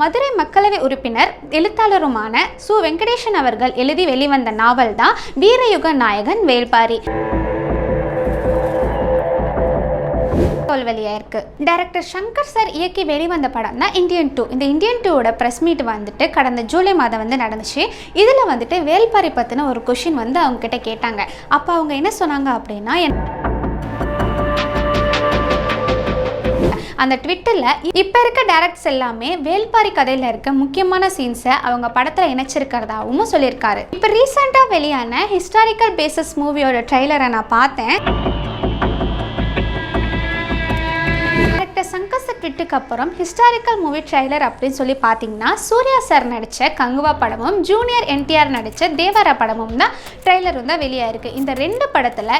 மதுரை மக்களவை உறுப்பினர் எழுத்தாளருமான சு. வெங்கடேசன் அவர்கள் எழுதி வெளிவந்த நாவல் தான் வீரயுக நாயகன் வேல்பாரி வெளியாக இருக்குது டைரக்டர் சங்கர் சார் இயக்கி வெளிவந்த படம் தான் இந்தியன் டூ இந்த இந்தியன் டூவோட ப்ரெஸ் மீட் வந்துட்டு கடந்த ஜூலை மாதம் வந்து நடந்துச்சு. இதில் வந்துட்டு வேல்பாரி பற்றின ஒரு கொஷின் வந்து அவங்க கிட்ட கேட்டாங்க. அப்போ அவங்க என்ன சொன்னாங்க அப்படின்னா என் அந்த ட்விட்டரில் இப்போ இருக்க டேரக்ட்ஸ் எல்லாமே வேல்பாரி கதையில் இருக்க முக்கியமான சீன்ஸை அவங்க படத்தில் இணைச்சிருக்கிறதாகவும் சொல்லியிருக்காரு. இப்போ ரீசெண்டாக வெளியான ஹிஸ்டாரிக்கல் பேசஸ் மூவியோட ட்ரெய்லரை நான் பார்த்தேன். டேரக்டர் சங்கர் சார் ட்விட்டுக்கு அப்புறம் ஹிஸ்டாரிக்கல் மூவி ட்ரைலர் அப்படின்னு சொல்லி பார்த்தீங்கன்னா சூர்யா சார் நடித்த கங்குவா படமும் ஜூனியர் என்டிஆர் நடித்த தேவரா படமும் தான் ட்ரைலர் வந்து வெளியாயிருக்கு. இந்த ரெண்டு படத்தில்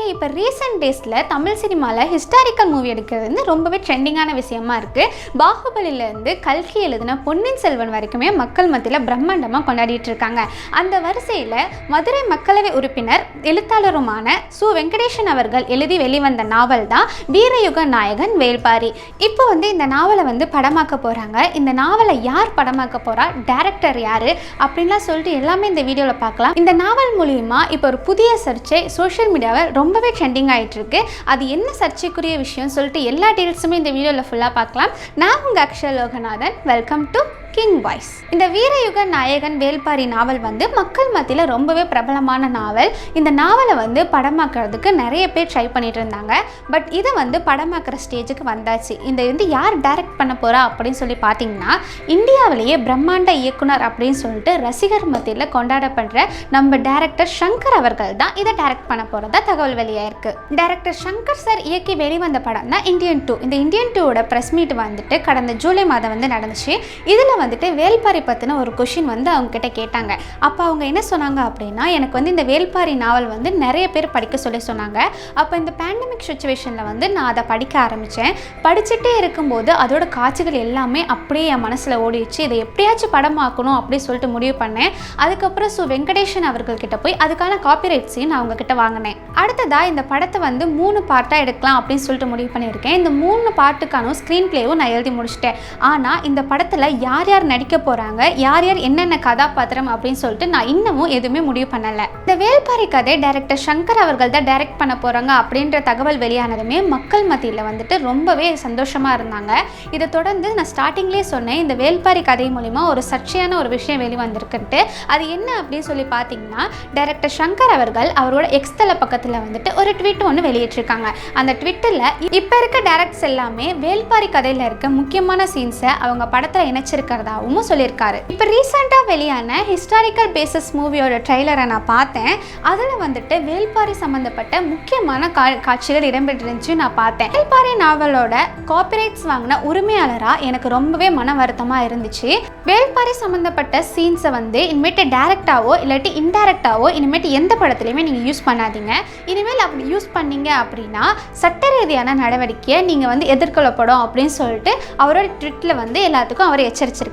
ஹலோ இப்போ ரீசெண்ட் டேஸில் தமிழ் சினிமாவில் ஹிஸ்டாரிக்கல் மூவி எடுக்கிறது வந்து ரொம்பவே ட்ரெண்டிங்கான விஷயமா இருக்குது பாகுபலியிலேருந்து கல்கி எழுதின பொன்னின் செல்வன் வரைக்குமே மக்கள் மத்தியில் பிரம்மாண்டமாக கொண்டாடிட்டு இருக்காங்க. அந்த வரிசையில் மதுரை மக்களவை உறுப்பினர் எழுத்தாளருமான சு. வெங்கடேசன் அவர்கள் எழுதி வெளிவந்த நாவல் தான் வீரயுக நாயகன் வேல்பாரி. இப்போ வந்து இந்த நாவலை வந்து படமாக்க போகிறாங்க இந்த நாவலை யார் படமாக்க போகிறா டேரக்டர் யார்? அப்படின்லாம் சொல்லிட்டு எல்லாமே இந்த வீடியோவில் பார்க்கலாம். இந்த நாவல் மூலிமா இப்போ ஒரு புதிய சர்ச்சை சோஷியல் மீடியாவை ரொம்பவே ட்ரெண்டிங் ஆகிட்டுருக்கு அது என்ன சர்ச்சைக்குரிய விஷயம் சொல்லிட்டு எல்லா டீட்டெயில்ஸுமே இந்த வீடியோவில் ஃபுல்லாக பார்க்கலாம். நான் உங்கள் Akshaya Loganathan. Welcome to King Voice இந்த வீரயுக நாயகன் வேல்பாரி நாவல் வந்து மக்கள் மத்தியில் ரொம்பவே பிரபலமான நாவல். இந்த நாவலை வந்து படமாக்குறதுக்கு நிறைய பேர் ட்ரை பண்ணிட்டு இருந்தாங்க. பட் இதை வந்து படமாக்குற ஸ்டேஜுக்கு வந்தாச்சு. இந்த வந்து யார் டைரக்ட் பண்ண போகிறா அப்படின்னு சொல்லி பார்த்தீங்கன்னா இந்தியாவிலேயே பிரம்மாண்ட இயக்குனர் அப்படின்னு சொல்லிட்டு ரசிகர் மத்தியில் கொண்டாடப்படுற நம்ம டேரக்டர் சங்கர் அவர்கள் தான் இதை டைரக்ட் பண்ண போகிறதா தகவல் வெளியாயிருக்கு. டேரக்டர் சங்கர் சார் இயக்கி வெளிவந்த படம் தான் இந்தியன் டூ இந்த இந்தியன் டூவோட ப்ரெஸ் மீட் வந்துட்டு கடந்த ஜூலை மாதம் வந்து நடந்துச்சு. இதில் வந்துட்டு வேல்பாரி பற்றின ஒரு கொஷின் வந்து அவங்க கிட்ட கேட்டாங்க. அப்போ அவங்க என்ன சொன்னாங்க அப்படின்னா எனக்கு வந்து இந்த வேல்பாரி நாவல் வந்து நிறைய பேர் படிக்க சொல்லி சொன்னாங்க. அப்போ இந்த பேண்டமிக் சுச்சுவேஷனில் வந்து நான் அதை படிக்க ஆரம்பித்தேன் படிச்சுட்டே இருக்கும்போது அதோட காட்சிகள் எல்லாமே அப்படியே என் மனசில் ஓடிடுச்சு. இதை எப்படியாச்சும் படமாக்கணும் அப்படி சொல்லிட்டு முடிவு பண்ணேன். அதுக்கப்புறம் சு வெங்கடேஷன் அவர்கள்கிட்ட போய் அதுக்கான காப்பிரைட்ஸையும் நான் அவங்கக்கிட்ட வாங்கினேன். அடுத்ததாக இந்த படத்தை வந்து மூணு பார்ட்டாக எடுக்கலாம் அப்படின்னு சொல்லிட்டு முடிவு பண்ணியிருக்கேன். இந்த மூணு பார்ட்டுக்கான ஸ்க்ரீன் பிளேவும் நான் எழுதி முடிச்சிட்டேன். ஆனால் இந்த படத்தில் யார் யார் நடிக்க போகிறாங்க யார் யார் என்னென்ன கதாபாத்திரம் அப்படின்னு சொல்லிட்டு நான் இன்னமும் எதுவுமே முடிவு பண்ணலை. இந்த வேல்பாரி கதை டைரக்டர் சங்கர் அவர்கள் தான் டைரக்ட் பண்ண போகிறாங்க அப்படின்ற தகவல் வெளியானதுமே மக்கள் மத்தியில் வந்துட்டு ரொம்பவே சந்தோஷமாக இருந்தாங்க. இதை தொடர்ந்து நான் ஸ்டார்டிங்லேயே சொன்னேன் இந்த வேல்பாரி கதை மூலிமா ஒரு சர்ச்சையான ஒரு விஷயம் வெளிவந்திருக்குன்ட்டு. அது என்ன அப்படின்னு சொல்லி பார்த்தீங்கன்னா டைரக்டர் சங்கர் அவர்கள் அவரோட எக்ஸ்தல பக்கத்தில் வந்துட்டு ஒரு ட்விட் ஒன்று வெளியிட்டிருக்காங்க. அந்த ட்விட்டரில் இப்போ இருக்க டேரக்ட்ஸ் எல்லாமே வேல்பாரி கதையில் இருக்க முக்கியமான சீன்ஸை அவங்க படத்தில் இணைச்சிருக்காங்க. இணைச்சிருக்கிறதாவும் சொல்லியிருக்காரு. இப்போ ரீசெண்டாக வெளியான ஹிஸ்டாரிக்கல் பேசஸ் மூவியோட ட்ரெய்லரை நான் பார்த்தேன். அதில் வந்துட்டு வேல்பாரி சம்மந்தப்பட்ட முக்கியமான கா காட்சிகள் இடம்பெற்றிருந்துச்சு நான் பார்த்தேன். வேல்பாரி நாவலோட காப்பிரைட்ஸ் வாங்கின உரிமையாளராக எனக்கு ரொம்பவே மன வருத்தமாக இருந்துச்சு. வேல்பாரி சம்மந்தப்பட்ட சீன்ஸை வந்து இனிமேட்டு டேரெக்டாவோ இல்லாட்டி இன்டைரக்டாவோ இனிமேட்டு எந்த படத்துலையுமே நீங்கள் யூஸ் பண்ணாதீங்க. இனிமேல் அப்படி யூஸ் பண்ணீங்க அப்படின்னா சட்ட ரீதியான நடவடிக்கையை நீங்கள் வந்து எதிர்கொள்ளப்படும் அப்படின்னு சொல்லிட்டு அவரோட ட்விட்டில் வந்து எல்லாத்துக்கும் அவர் எச்சரிச்சிருக்காரு.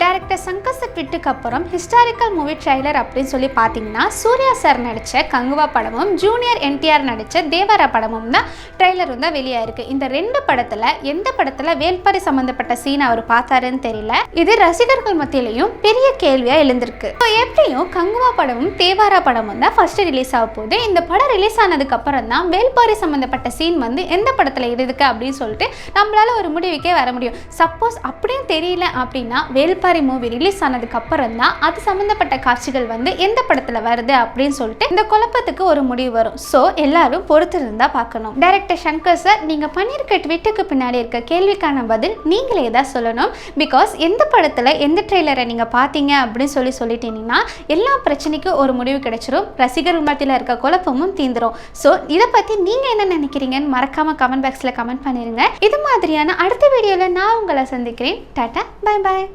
டேரக்டர் சங்கர் சார் அப்புறம் ஹிஸ்டாரிக்கல் மூவி ட்ரைலர் அப்படின்னு சொல்லி பார்த்தீங்கன்னா சூர்யா சார் நடித்த கங்குவா படமும் ஜூனியர் என்டிஆர் நடித்த தேவரா படமும் தான் ட்ரைலர் வந்து வெளியாயிருக்கு இந்த ரெண்டு படத்தில் எந்த படத்தில் வேல்பாரி சம்மந்தப்பட்ட சீன் அவர் பார்த்தாருன்னு தெரியல. இது ரசிகர்கள் மத்தியிலையும் பெரிய கேள்வியாக எழுந்திருக்கு. இப்போ எப்படியும் கங்குவா படமும் தேவாரா படமும் தான் ஃபர்ஸ்ட் ரிலீஸ் ஆக போகுது. இந்த படம் ரிலீஸ் ஆனதுக்கு அப்புறம் தான் வேல்பாரி சம்மந்தப்பட்ட சீன் வந்து எந்த படத்தில் இருக்கு அப்படின்னு சொல்லிட்டு நம்மளால ஒரு முடிவுக்கே வர முடியும். சப்போஸ் அப்படியும் தெரியல அப்படின்னா வேல்பாரி மூவி ரிலீஸ் ஆனதுக்கு அப்புறம் தான் அது சம்மந்தப்பட்ட காட்சிகள் வந்து எந்த படத்தில் வருது அப்படின்னு சொல்லிட்டு இந்த குழப்பத்துக்கு ஒரு முடிவு வரும். ஸோ எல்லாரும் பொறுத்து இருந்தால் பார்க்கணும். டைரக்டர் சங்கர் சார் நீங்கள் பண்ணியிருக்க ட்விட்டுக்கு பின்னாடி இருக்க கேள்விக்கான பதில் நீங்களே தான் சொல்லணும். பிகாஸ் எந்த படத்தில் எந்த ட்ரெய்லரை நீங்கள் பார்த்தீங்க அப்படின்னு சொல்லி சொல்லிட்டீங்கன்னா எல்லா பிரச்சனைக்கும் ஒரு முடிவு கிடைச்சிரும். ரசிகர் மத்தியில் இருக்க குழப்பமும் தீந்துரும். ஸோ இதை பற்றி நீங்கள் என்ன நினைக்கிறீங்கன்னு மறக்காமல் கமெண்ட் பாக்ஸில் கமெண்ட் பண்ணிடுங்க இது மாதிரியான அடுத்த வீடியோவில் நான் உங்களை சந்திக்கிறேன். Tata bye bye